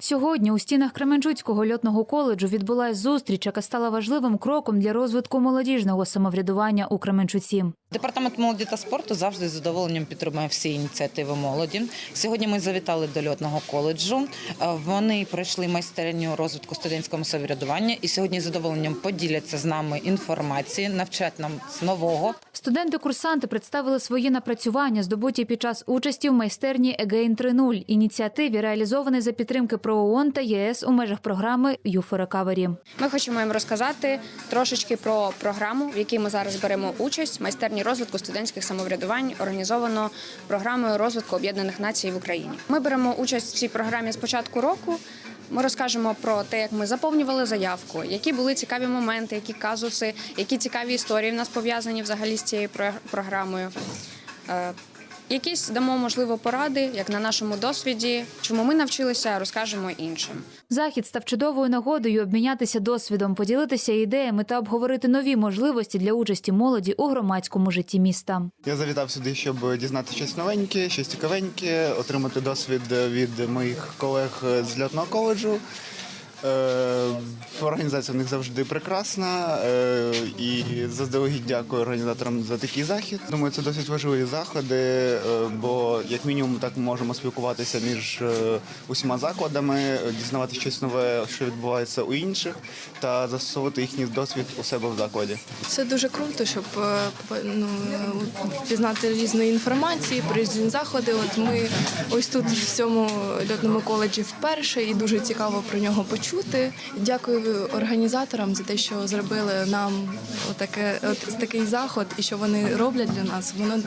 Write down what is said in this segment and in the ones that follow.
Сьогодні у стінах Кременчуцького льотного коледжу відбулась зустріч, яка стала важливим кроком для розвитку молодіжного самоврядування у Кременчуці. Департамент молоді та спорту завжди з задоволенням підтримує всі ініціативи молоді. Сьогодні ми завітали до льотного коледжу. Е, Вони пройшли майстерню розвитку студентського самоврядування і сьогодні з задоволенням поділяться з нами інформацією, навчать нам з нового. Студенти-курсанти представили свої напрацювання, здобуті під час участі в майстерні Егейн 3.0 ініціативі, реалізованій за підтримки ПРООН та ЄС у межах програми «Юфо Рекавері». Ми хочемо їм розказати трошечки про програму, в якій ми зараз беремо участь. Майстерні розвитку студентських самоврядувань організовано програмою розвитку Об'єднаних Націй в Україні. Ми беремо участь в цій програмі з початку року. Ми розкажемо про те, як ми заповнювали заявку, які були цікаві моменти, які казуси, які цікаві історії в нас пов'язані взагалі з цією про- програмою. Якісь дамо можливо поради, як на нашому досвіді, чому ми навчилися, розкажемо іншим. Захід став чудовою нагодою обмінятися досвідом, поділитися ідеями та обговорити нові можливості для участі молоді у громадському житті міста. Я завітав сюди, щоб дізнати щось новеньке, щось цікавеньке, отримати досвід від моїх колег з льотного коледжу. Е, Організація в них завжди прекрасна е, і заздалегідь дякую організаторам за такий захід. Думаю, це досить важливі заходи, е, бо як мінімум так ми можемо спілкуватися між усіма закладами, дізнавати щось нове, що відбувається у інших, та застосовувати їхній досвід у себе в закладі. Це дуже круто, щоб ну, пізнати різної інформації про різні заходи. От ми ось тут в цьому льотному коледжі вперше і дуже цікаво про нього почути. Дякую організаторам за те, що зробили нам отаке, от такий заход, і що вони роблять для нас. Воно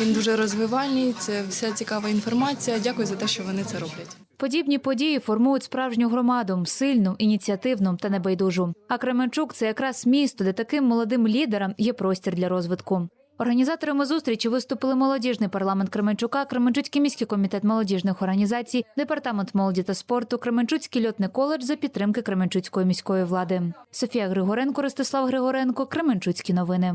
він дуже розвивальний. Це вся цікава інформація. Дякую за те, що вони це роблять. Подібні події формують справжню громаду, сильну, ініціативну та небайдужу. А Кременчук це якраз місто, де таким молодим лідерам є простір для розвитку. Організаторами зустрічі виступили молодіжний парламент Кременчука, Кременчуцький міський комітет молодіжних організацій, департамент молоді та спорту, Кременчуцький льотний коледж за підтримки Кременчуцької міської влади. Софія Григоренко, Ростислав Григоренко, Кременчуцькі новини.